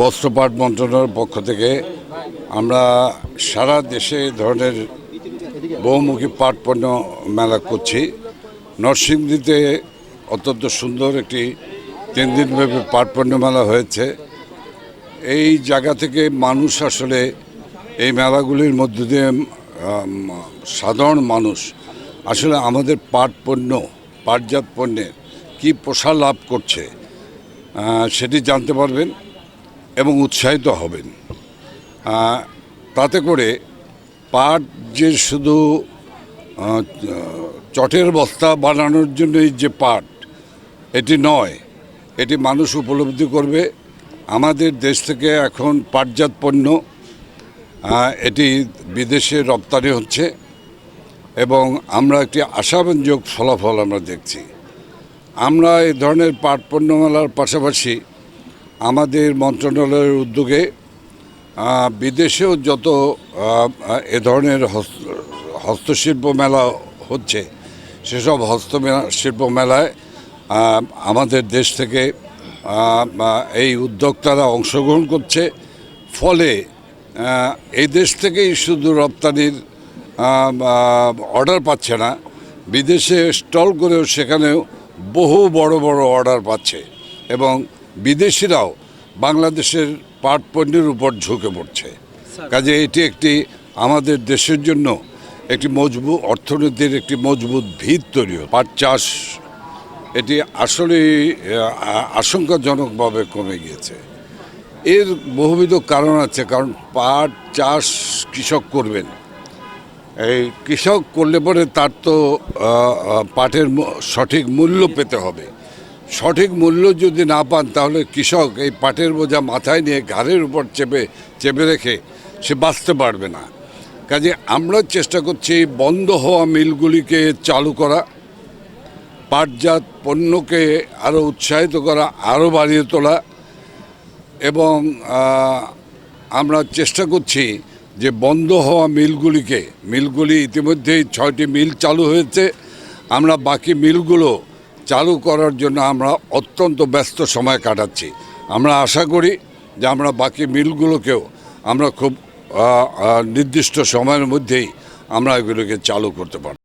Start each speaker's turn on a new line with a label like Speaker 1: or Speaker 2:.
Speaker 1: বস্ত্রপাট মন্ত্রণালয়ের পক্ষ থেকে আমরা সারা দেশে ধরনের বহুমুখী পাট পণ্য মেলা করছি। নরসিংদীতে অত্যন্ত সুন্দর একটি তিন দিনব্যাপী পাট পণ্য মেলা হয়েছে। এই জায়গা থেকে মানুষ আসলে এই মেলাগুলির মধ্য দিয়ে সাধারণ মানুষ আসলে আমাদের পাট পণ্য পাটজাত পণ্যের কী প্রসার লাভ করছে সেটি জানতে পারবেন। এবং উৎসাহিত হবেন। তাতে করে পাট যে শুধু চটের বস্তা বানানোর জন্যই যে পাট, এটি নয়, এটি মানুষ উপলব্ধি করবে। আমাদের দেশ থেকে এখন পাটজাত পণ্য এটি বিদেশে রপ্তানি হচ্ছে এবং আমরা একটি আশাব্যঞ্জক ফলাফল আমরা দেখছি। আমরা এই ধরনের পাট পণ্য মেলার পাশাপাশি আমাদের মন্ত্রণালয়ের উদ্যোগে বিদেশেও যত এ ধরনের হস্ত, হস্তশিল্প মেলা হচ্ছে, সেসব হস্ত শিল্প মেলায় আমাদের দেশ থেকে এই উদ্যোক্তারা অংশগ্রহণ করছে। ফলে এই দেশ থেকেই শুধু রপ্তানির অর্ডার পাচ্ছে না, বিদেশে স্টল করেও সেখানেও বহু বড় বড় অর্ডার পাচ্ছে এবং বিদেশিরাও বাংলাদেশের পাট পণ্যের উপর ঝুঁকে পড়ছে। কাজে এটি একটি আমাদের দেশের জন্য একটি মজবুত অর্থনীতির একটি মজবুত ভিত তৈরি। পাট চাষ এটি আসলে আশঙ্কাজনকভাবে কমে গিয়েছে। এর বহুবিধ কারণ আছে কারণ পাট চাষ কৃষক করবেন। এই কৃষক করলে পরে তার তো পাটের সঠিক মূল্য পেতে হবে। সঠিক মূল্য যদি না পান, তাহলে কৃষক এই পাটের বোঝা মাথায় নিয়ে ঘাড়ের উপর চেপে চেপে রেখে সে বাঁচতে পারবে না। কাজে আমরা চেষ্টা করছি বন্ধ হওয়া মিলগুলিকে চালু করা, পাটজাত পণ্যকে আরও উৎসাহিত করা আরও বাড়িয়ে তোলা এবং আমরা চেষ্টা করছি যে বন্ধ হওয়া মিলগুলিকে, মিলগুলি ইতিমধ্যেই ছয়টি মিল চালু হয়েছে, আমরা বাকি মিলগুলো চালু করার জন্য আমরা অত্যন্ত ব্যস্ত সময় কাটাচ্ছি। আমরা আশা করি যে আমরা বাকি মিলগুলোকেও আমরা খুব নির্দিষ্ট সময়ের মধ্যেই আমরা এগুলোকে চালু করতে পারব।